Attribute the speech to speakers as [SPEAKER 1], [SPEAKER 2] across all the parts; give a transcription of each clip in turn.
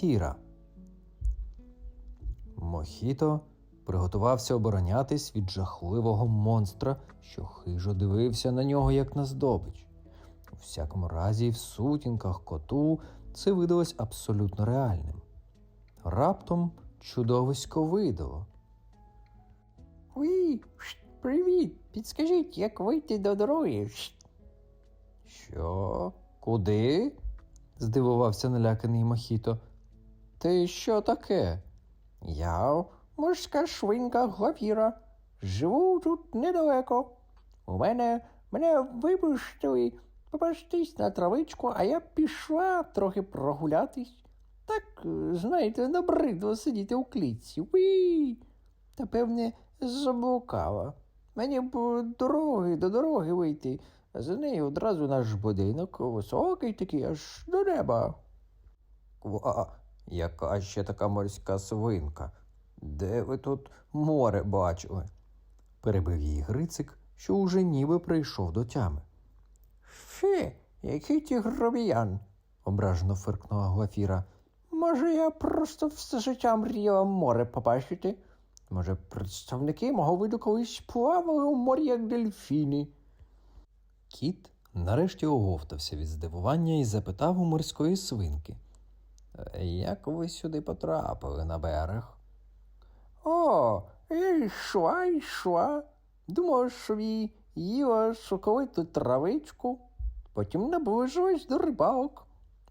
[SPEAKER 1] Глафіра. Мохіто приготувався оборонятись від жахливого монстра, що хижо дивився на нього як на здобич. У всякому разі, в сутінках коту це видалось абсолютно реальним. Раптом чудовисько видало.
[SPEAKER 2] Уї, привіт! Підскажіть, як вийти до дороги?
[SPEAKER 1] Що? Куди? здивувався наляканий Мохіто. Ти що таке?
[SPEAKER 2] Я морська швинка Глафіра. Живу тут недалеко. У мене мене випустили попастись на травичку, а я пішла трохи прогулятись. Так, знаєте, набридло сидіти у клітці. Уї! Та певне, заблукала. Мені б дороги до дороги вийти, а за нею одразу наш будинок, високий такий, аж до неба.
[SPEAKER 1] Яка ще така морська свинка? Де ви тут море бачили? перебив її Грицик, що уже ніби прийшов до тями.
[SPEAKER 2] Фе, який ти гробіян.
[SPEAKER 1] ображено фиркнула Глафіра.
[SPEAKER 2] Може, я просто все життя мріяла море побачити? Може, представники мого виду колись плавали у морі, як дельфіни?
[SPEAKER 1] Кіт нарешті оговтався від здивування і запитав у морської свинки. «Е, Як ви сюди потрапили на берег?
[SPEAKER 2] О, йшла, йшла. Думала, що її їла соковиту травичку, потім наближилась до рибалок.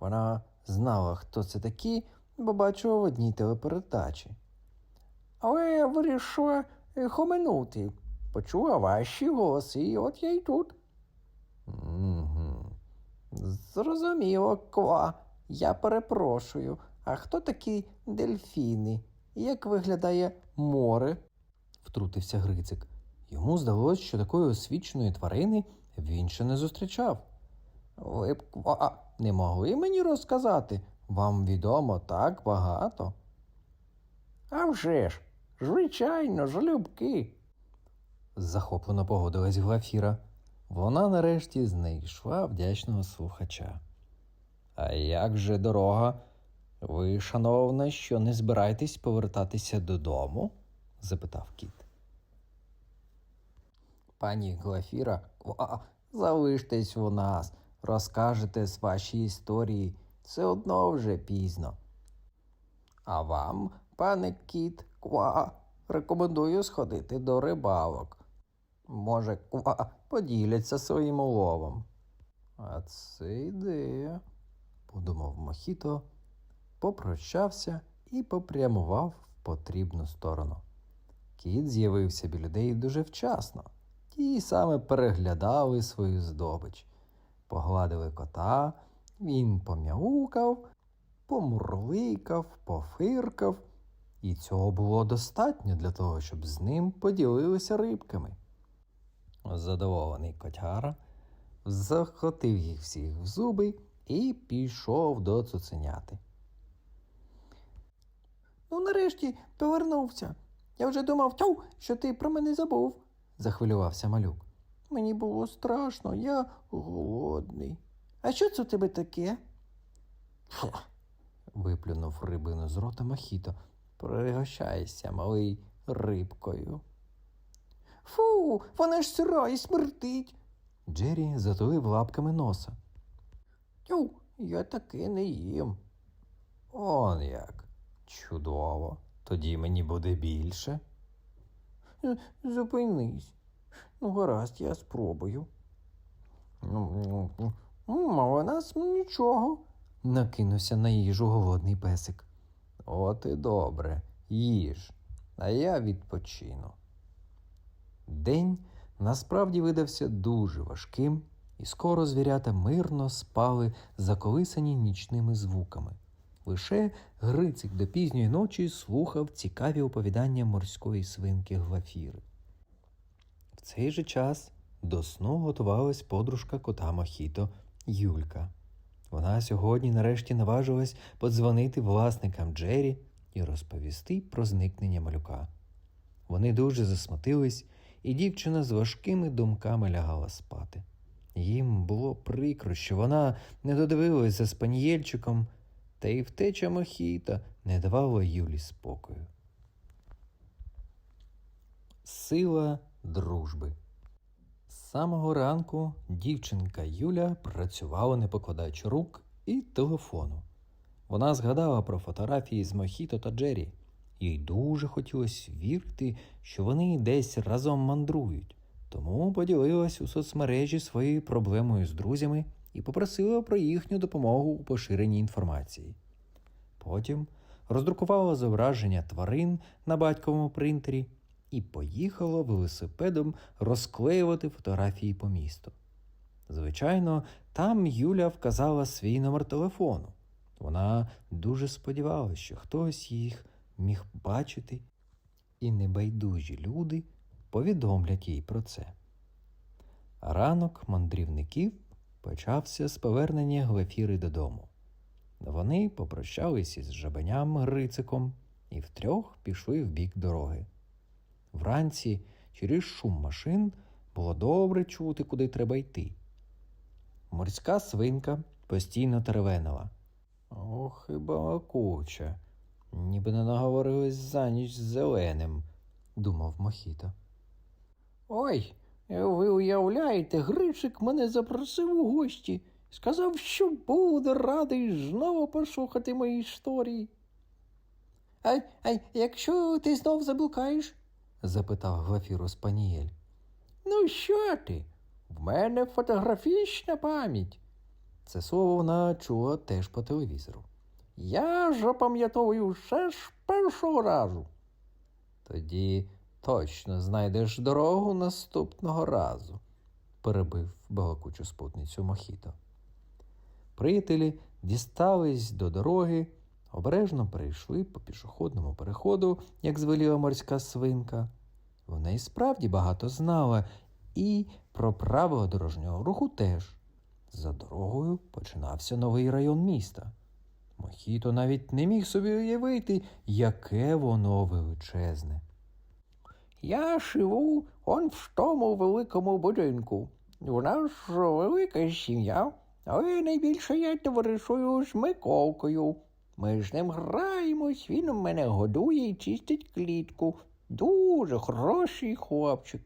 [SPEAKER 1] Вона знала, хто це такі, бо бачила в одній телепередачі.
[SPEAKER 2] Але я вирішила е, хоминути. Почула ваші голоси, і от я й тут.
[SPEAKER 1] Угу.
[SPEAKER 2] Зрозуміло, ква. Я перепрошую. А хто такі дельфіни? Як виглядає море?
[SPEAKER 1] втрутився Грицик. Йому здалось, що такої освіченої тварини він ще не зустрічав.
[SPEAKER 2] Ви б ква, не могли мені розказати? Вам відомо так багато. А вже ж, звичайно, жалюбки.
[SPEAKER 1] захоплено погодилась Глафіра. Вона нарешті знайшла вдячного слухача. А як же дорога? Ви, шановна, що не збираєтесь повертатися додому? запитав кіт. Пані Глафіра, «Ква, залиштесь у нас, розкажете з ваші історії, все одно вже пізно.
[SPEAKER 2] А вам, пане кіт, ква, рекомендую сходити до рибалок. Може, ква, поділяться своїм уловом.
[SPEAKER 1] А це ідея, подумав Мохіто, попрощався і попрямував в потрібну сторону. Кіт з'явився біля людей дуже вчасно. Ті саме переглядали свою здобич, погладили кота, він пом'яукав, помурликав, пофиркав, і цього було достатньо для того, щоб з ним поділилися рибками. Задоволений котяра захотив їх всіх в зуби і пішов до цуценяти.
[SPEAKER 2] Ну, нарешті повернувся. Я вже думав, тьов, що ти про мене забув.
[SPEAKER 1] захвилювався малюк.
[SPEAKER 2] Мені було страшно, я голодний. А що це у тебе таке?
[SPEAKER 1] Виплюнув рибину з рота Мохіто. Пригощайся, малий рибкою.
[SPEAKER 2] Фу, вона ж сира і смердить.
[SPEAKER 1] Джері затулив лапками носа.
[SPEAKER 2] Тьов, я таке не їм.
[SPEAKER 1] Он як. Чудово. Тоді мені буде більше.
[SPEAKER 2] Зупинись. Ну, гаразд, я спробую. А у нас нічого.
[SPEAKER 1] Накинувся на їжу голодний песик. От і добре, їж, а я відпочину. День насправді видався дуже важким, і скоро звірята мирно спали, заколисані нічними звуками. Лише Грицик до пізньої ночі слухав цікаві оповідання морської свинки Глафіри. В цей же час до сну готувалась подружка кота Мохіто Юлька. Вона сьогодні нарешті наважилась подзвонити власникам Джері і розповісти про зникнення малюка. Вони дуже засмутились, і дівчина з важкими думками лягала спати. Їм було прикро, що вона не додивилась за спанієльчиком Та й втеча Мохіта не давала Юлі спокою. Сила дружби. З самого ранку дівчинка Юля працювала, не покладаючи рук і телефону. Вона згадала про фотографії з Мохіто та Джері. Їй дуже хотілося вірити, що вони десь разом мандрують, тому поділилась у соцмережі своєю проблемою з друзями і попросила про їхню допомогу у поширенні інформації. Потім роздрукувала зображення тварин на батьковому принтері і поїхала велосипедом розклеювати фотографії по місту. Звичайно, там Юля вказала свій номер телефону. Вона дуже сподівалася, що хтось їх міг бачити, і небайдужі люди повідомлять їй про це. Ранок мандрівників почався з повернення Глефіри додому. Вони попрощались із жабеням Грициком і втрьох пішли в бік дороги. Вранці через шум машин було добре чути, куди треба йти. Морська свинка постійно теревенила. Ох, і балакуча, ніби не наговорилась за ніч з зеленим, думав Мохіто.
[SPEAKER 2] Ой, ви уявляєте, Гричик мене запросив у гості. Сказав, що буде радий знову послухати мої історії. А, а якщо ти знов заблукаєш?
[SPEAKER 1] запитав Глафіру Спанієль.
[SPEAKER 2] Ну, що ти? В мене фотографічна пам'ять.
[SPEAKER 1] Це слово вона чула теж по телевізору.
[SPEAKER 2] Я запам'ятовую все ж першого разу.
[SPEAKER 1] Тоді точно знайдеш дорогу наступного разу, перебив балакучу спутницю Мохіто. Приятелі дістались до дороги, обережно перейшли по пішохідному переходу, як звеліла морська свинка. Вона і справді багато знала і про правила дорожнього руху теж. За дорогою починався новий район міста. Мохіто навіть не міг собі уявити, яке воно величезне.
[SPEAKER 2] Я живу он в тому великому будинку. У нас велика сім'я, але найбільше я товаришую з Миколкою. Ми з ним граємось, він мене годує і чистить клітку. Дуже хороший хлопчик.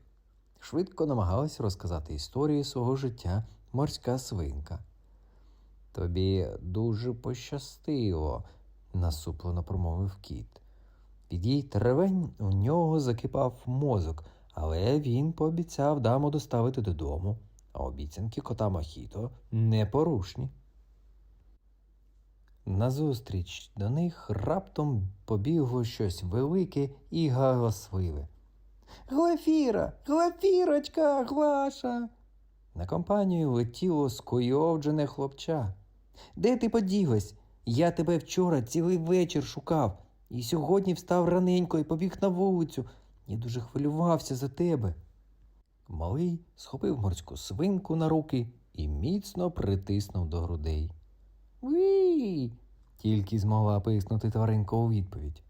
[SPEAKER 1] Швидко намагалась розказати історію свого життя морська свинка. Тобі дуже пощастило, насуплено промовив кіт. Від її теревень у нього закипав мозок, але він пообіцяв даму доставити додому, а обіцянки кота Мохіто непорушні. Назустріч до них раптом побігло щось велике і галасливе.
[SPEAKER 2] Глафіра, Глафірочка, Глаша.
[SPEAKER 1] На компанію летіло скуйовджене хлопча. Де ти поділась? Я тебе вчора цілий вечір шукав, і сьогодні встав раненько і побіг на вулицю. Я дуже хвилювався за тебе. Малий схопив морську свинку на руки і міцно притиснув до грудей.
[SPEAKER 2] Уі.
[SPEAKER 1] Тільки змогла писнути тваринка у відповідь.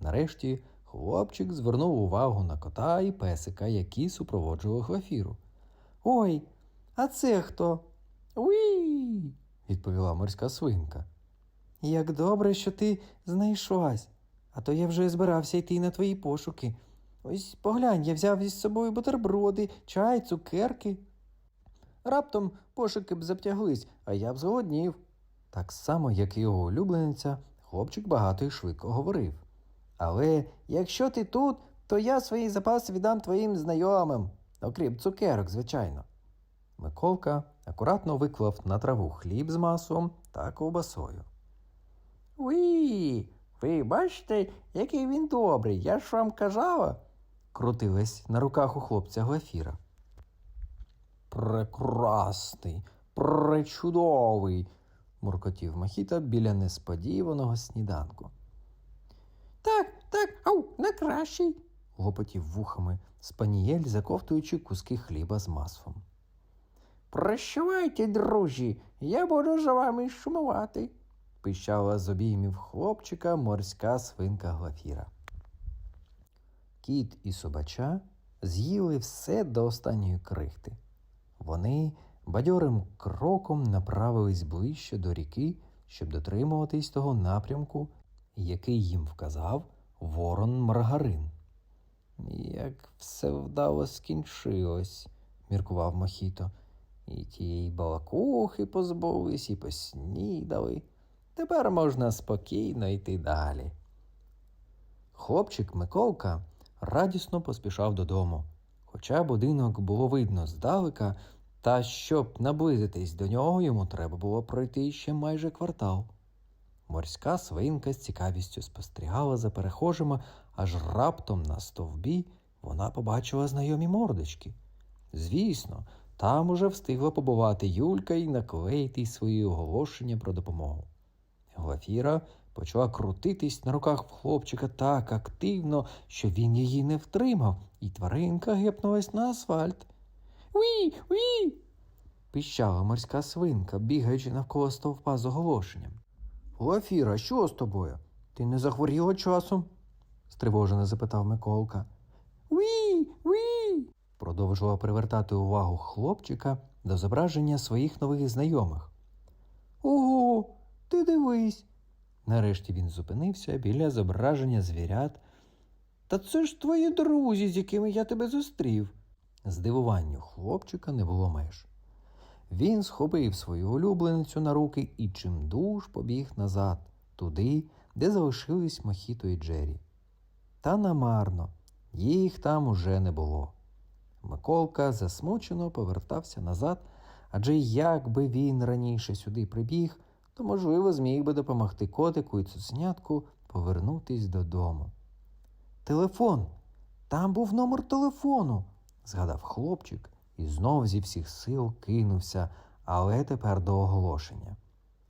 [SPEAKER 1] Нарешті хлопчик звернув увагу на кота і песика, які супроводжували Глафіру. Ой, а це хто?
[SPEAKER 2] Уі.
[SPEAKER 1] відповіла морська свинка. Як добре, що ти знайшлась, а то я вже збирався йти на твої пошуки. Ось поглянь, я взяв із собою бутерброди, чай, цукерки. Раптом пошуки б затяглись, а я б зголоднів. Так само, як і його улюблениця, хлопчик багато і швидко говорив. Але якщо ти тут, то я свої запаси віддам твоїм знайомим, окрім цукерок, звичайно. Миколка акуратно виклав на траву хліб з маслом та ковбасою.
[SPEAKER 2] Уі. Ви бачите, який він добрий. Я ж вам казала.
[SPEAKER 1] Крутилась на руках у хлопця Глафіра. Прекрасний, пречудовий, муркотів Махіта біля несподіваного сніданку.
[SPEAKER 2] Так, так, ау, на кращий.
[SPEAKER 1] Лопотів вухами спанієль, заковтуючи куски хліба з маслом.
[SPEAKER 2] Прощавайте, друзі, я буду за вами шумувати.
[SPEAKER 1] Пищала з обіймів хлопчика морська свинка Глафіра. Кіт і собача з'їли все до останньої крихти. Вони бадьорим кроком направились ближче до ріки, щоб дотримуватись того напрямку, який їм вказав ворон Маргарин. Як все вдало скінчилось, міркував Мохіто. І тієї балакухи позбулись, і поснідали. Тепер можна спокійно йти далі. Хлопчик Миколка радісно поспішав додому, хоча будинок було видно здалека, та щоб наблизитись до нього, йому треба було пройти ще майже квартал. Морська свинка з цікавістю спостерігала за перехожими, аж раптом на стовбі вона побачила знайомі мордочки. Звісно, там уже встигла побувати Юлька і наклеїти свої оголошення про допомогу. Глафіра почала крутитись на руках в хлопчика так активно, що він її не втримав, і тваринка гепнулась на асфальт. Уі, уі. пищала морська свинка, бігаючи навколо стовпа з оголошенням. Глафіра, що з тобою? Ти не захворіла часом? стривожено запитав Миколка. Уі, уі. продовжував привертати увагу хлопчика до зображення своїх нових знайомих. Ого, ти дивись. Нарешті він зупинився біля зображення звірят. Та це ж твої друзі, з якими я тебе зустрів. Здивуванню хлопчика не було меж. Він схопив свою улюбленицю на руки і чимдуж побіг назад, туди, де залишились Мохіто і Джері. Та намарно, їх там уже не було. Миколка засмучено повертався назад, адже як би він раніше сюди прибіг, то, можливо, зміг би допомогти котику і цуценятку повернутись додому. Телефон. Там був номер телефону, згадав хлопчик і знов зі всіх сил кинувся, але тепер до оголошення.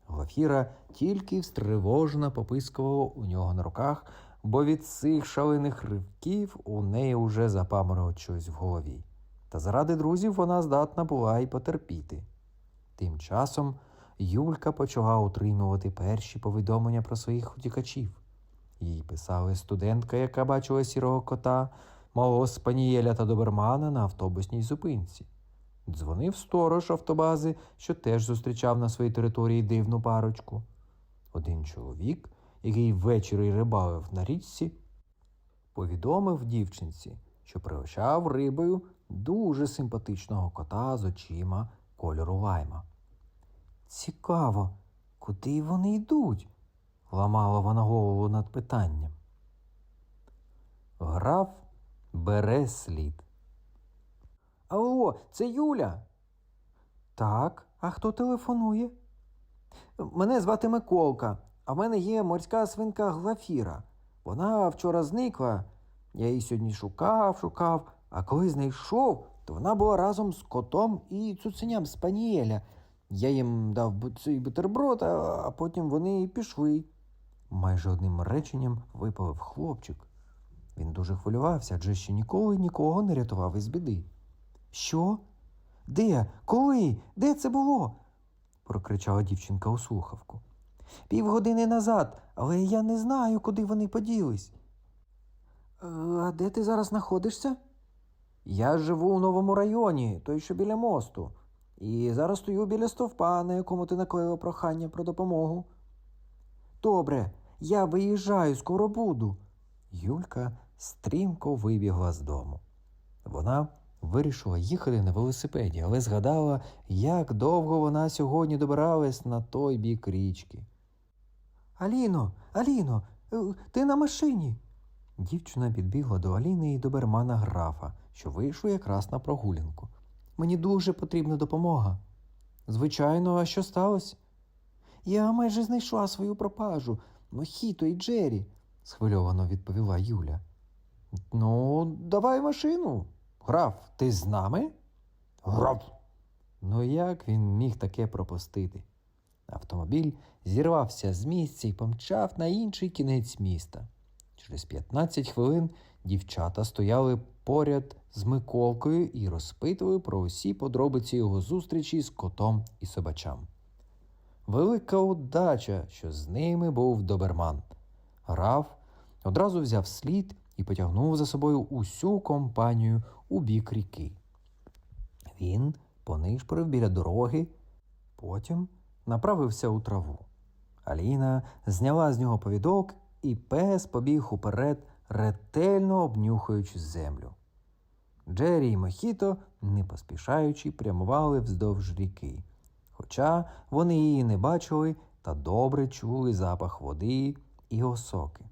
[SPEAKER 1] Глафіра тільки стривожено попискувала у нього на руках, бо від цих шалених ривків у неї уже запаморило щось в голові. Та заради друзів вона здатна була й потерпіти. Тим часом Юлька почала утримувати перші повідомлення про своїх утікачів. Їй писали студентка, яка бачила сірого кота, малого спанієля та добермана на автобусній зупинці. Дзвонив сторож автобази, що теж зустрічав на своїй території дивну парочку. Один чоловік, який ввечері рибалив на річці, повідомив дівчинці, що пригощав рибою дуже симпатичного кота з очима кольору лайма. Цікаво, куди вони йдуть? ламала вона голову над питанням. Граф бере слід. Алло, це Юля. Так, а хто телефонує? Мене звати Миколка, а в мене є морська свинка Глафіра. Вона вчора зникла. Я її сьогодні шукав, шукав, а коли знайшов, то вона була разом з котом і цуценям Спанієля. Я їм дав цей бутерброд, а, потім вони і пішли. Майже одним реченням випалив хлопчик. Він дуже хвилювався, адже ще ніколи нікого не рятував із біди. Що? Де? Коли? Де це було? прокричала дівчинка у слухавку. Півгодини назад, але я не знаю, куди вони поділись. «Е, А де ти зараз знаходишся? Я живу у новому районі, той, що біля мосту. І зараз стою біля стовпа, на якому ти наклеїла прохання про допомогу. Добре, я виїжджаю, скоро буду. Юлька стрімко вибігла з дому. Вона вирішила їхати на велосипеді, але згадала, як довго вона сьогодні добиралась на той бік річки. Аліно, Аліно, е, ти на машині. Дівчина підбігла до Аліни і до бермана графа, що вийшов якраз на прогулянку. Мені дуже потрібна допомога. Звичайно, а що сталося? Я майже знайшла свою пропажу, Мохіто і Джері, схвильовано відповіла Юля. Ну, давай машину. Граф, ти з нами? Граф. Ну як він міг таке пропустити? Автомобіль зірвався з місця і помчав на інший кінець міста. Через 15 хвилин дівчата стояли поряд з Миколкою і розпитували про усі подробиці його зустрічі з котом і собачам. Велика удача, що з ними був доберман. Граф одразу взяв слід і потягнув за собою усю компанію у бік ріки. Він понишпорив біля дороги, потім направився у траву. Аліна зняла з нього повідок, і пес побіг уперед, ретельно обнюхуючи землю. Джері і Мохіто, не поспішаючи, прямували вздовж ріки. Хоча вони її не бачили та добре чули запах води і осоки.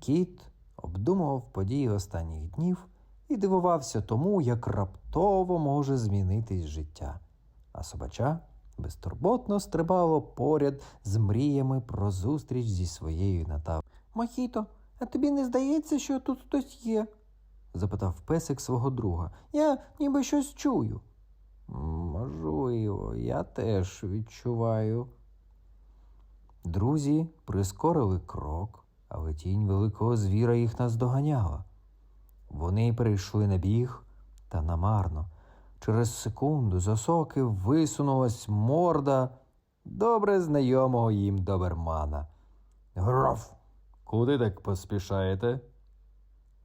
[SPEAKER 1] Кіт обдумував події останніх днів і дивувався тому, як раптово може змінитись життя. А собача безтурботно стрибало поряд з мріями про зустріч зі своєю Наталою.
[SPEAKER 2] Мохіто, а тобі не здається, що тут хтось є?
[SPEAKER 1] запитав песик свого друга.
[SPEAKER 2] Я ніби щось чую.
[SPEAKER 1] Можливо, я теж відчуваю. Друзі прискорили крок, але тінь великого звіра їх наздоганяла. Вони перейшли на біг, та намарно. Через секунду з осоки висунулась морда добре знайомого їм добермана. Граф, куди так поспішаєте?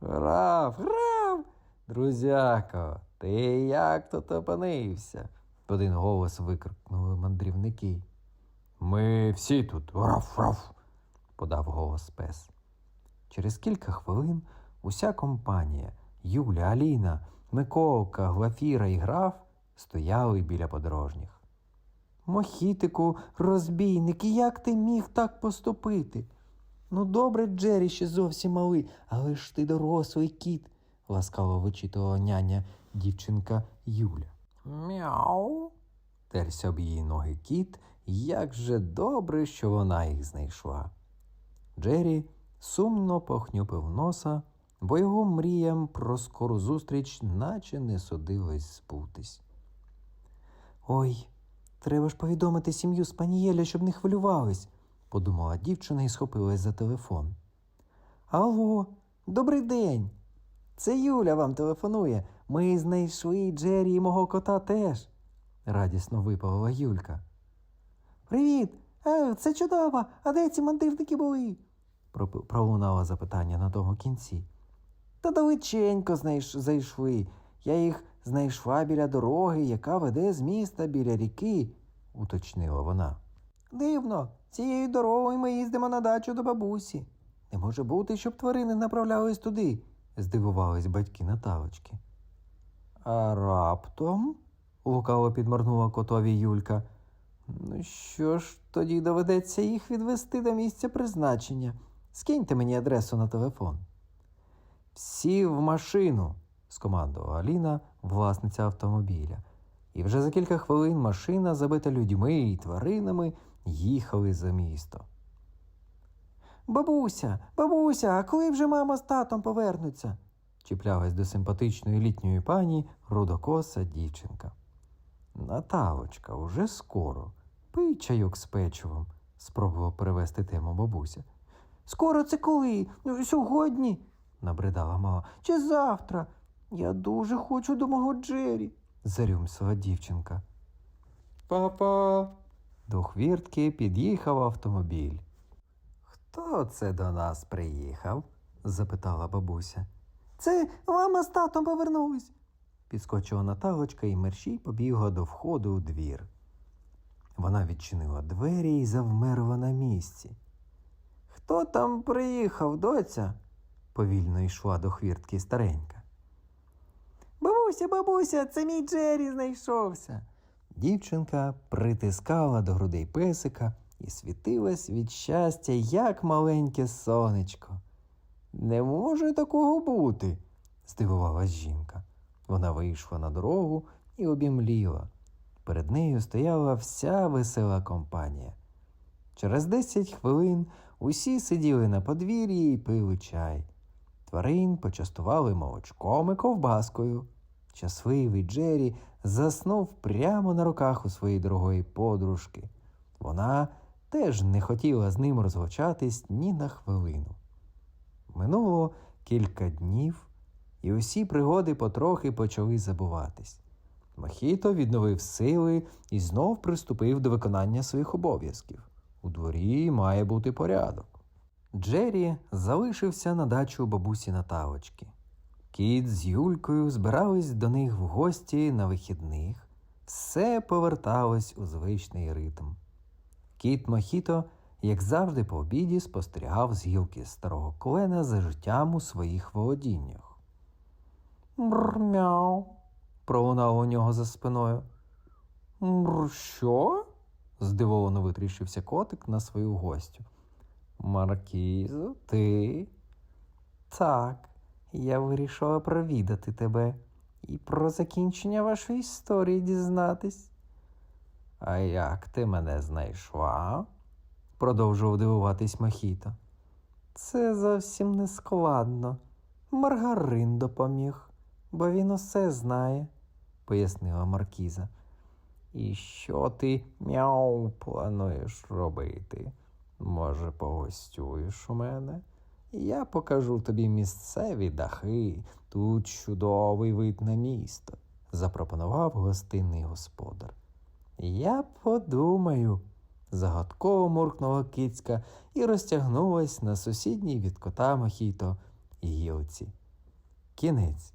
[SPEAKER 1] Граф, граф, друзяко, ти як тут опинився? в один голос викрикнули мандрівники. Ми всі тут, граф, граф, подав голос пес. Через кілька хвилин уся компанія Юля, Аліна, Миколка, Глафіра і граф стояли біля подорожніх.
[SPEAKER 2] Мохітику, розбійник, як ти міг так поступити? Ну, добре, Джері ще зовсім малий, але ж ти дорослий кіт,
[SPEAKER 1] ласкаво вичитувала няня дівчинка Юля.
[SPEAKER 2] Мяу.
[SPEAKER 1] Терся об її ноги кіт, як же добре, що вона їх знайшла. Джері сумно похнюпив носа, бо його мріям про скору зустріч наче не судилось збутись.
[SPEAKER 2] Ой, треба ж повідомити сім'ю Спанієля, щоб не хвилювались,
[SPEAKER 1] подумала дівчина і схопилась за телефон.
[SPEAKER 2] Алло, добрий день. Це Юля вам телефонує. Ми знайшли Джері і мого кота теж.
[SPEAKER 1] радісно випалила Юлька.
[SPEAKER 2] Привіт! Е, це чудово! А де ці мандрівники були?
[SPEAKER 1] Пролунало запитання на тому кінці.
[SPEAKER 2] Та далеченько знайш... зайшли. Я їх знайшла біля дороги, яка веде з міста біля ріки,
[SPEAKER 1] уточнила вона.
[SPEAKER 2] Дивно, цією дорогою ми їздимо на дачу до бабусі. Не може бути, щоб тварини направлялись туди.
[SPEAKER 1] здивувались батьки Наталочки. А раптом, лукаво підморгнула котові Юлька.
[SPEAKER 2] Ну що ж, тоді доведеться їх відвести до місця призначення. Скиньте мені адресу на телефон.
[SPEAKER 1] Всі в машину, скомандувала Аліна, власниця автомобіля. І вже за кілька хвилин машина, забита людьми і тваринами, їхали за місто.
[SPEAKER 2] Бабуся, бабуся, а коли вже мама з татом повернуться?
[SPEAKER 1] чіплялась до симпатичної літньої пані рудокоса дівчинка. Наталочка, уже скоро. Пий чайок з печивом, спробував перевести тему бабуся.
[SPEAKER 2] Скоро це коли? Сьогодні?
[SPEAKER 1] Набридала мала.
[SPEAKER 2] Чи завтра? Я дуже хочу до мого Джері.
[SPEAKER 1] зарюмсила дівчинка.
[SPEAKER 2] Папа.
[SPEAKER 1] До хвіртки під'їхав автомобіль. Хто це до нас приїхав? запитала бабуся.
[SPEAKER 2] Це мама з татом повернулись.
[SPEAKER 1] Підскочила Наталочка і мерщій побігла до входу у двір. Вона відчинила двері і завмерла на місці.
[SPEAKER 2] Хто там приїхав, доця?
[SPEAKER 1] Повільно йшла до хвіртки старенька.
[SPEAKER 2] Бабуся, бабуся, це мій Джері знайшовся.
[SPEAKER 1] Дівчинка притискала до грудей песика і світилась від щастя, як маленьке сонечко. Не може такого бути, здивувалась жінка. Вона вийшла на дорогу і обімліла. Перед нею стояла вся весела компанія. Через десять хвилин усі сиділи на подвір'ї і пили чай. Тварин почастували молочком і ковбаскою. Щасливий Джері заснув прямо на руках у своєї дорогої подружки. Вона теж не хотіла з ним розлучатись ні на хвилину. Минуло кілька днів, і усі пригоди потрохи почали забуватись. Мохіто відновив сили і знов приступив до виконання своїх обов'язків. У дворі має бути порядок. Джері залишився на дачу бабусі Наталочки. Кіт з Юлькою збирались до них в гості на вихідних. Все поверталось у звичний ритм. Кіт Мохіто як завжди по обіді спостерігав з гілки старого клена за життям у своїх володіннях. Мрмяу. пролунало у нього за спиною. Мр, що? здивовано витріщився котик на свою гостю. Маркізо, ти? Так, я вирішила провідати тебе і про закінчення вашої історії дізнатись. А як ти мене знайшла? продовжував дивуватись Махіто. Це зовсім не складно. Маргарин допоміг, бо він усе знає, пояснила Маркіза. І що ти мяу плануєш робити? Може, погостюєш у мене? Я покажу тобі місцеві дахи, тут чудовий вид на місто, запропонував гостинний господар. Я подумаю, загадково муркнула кицька і розтягнулась на сусідній від кота Мохіто гілці. Кінець.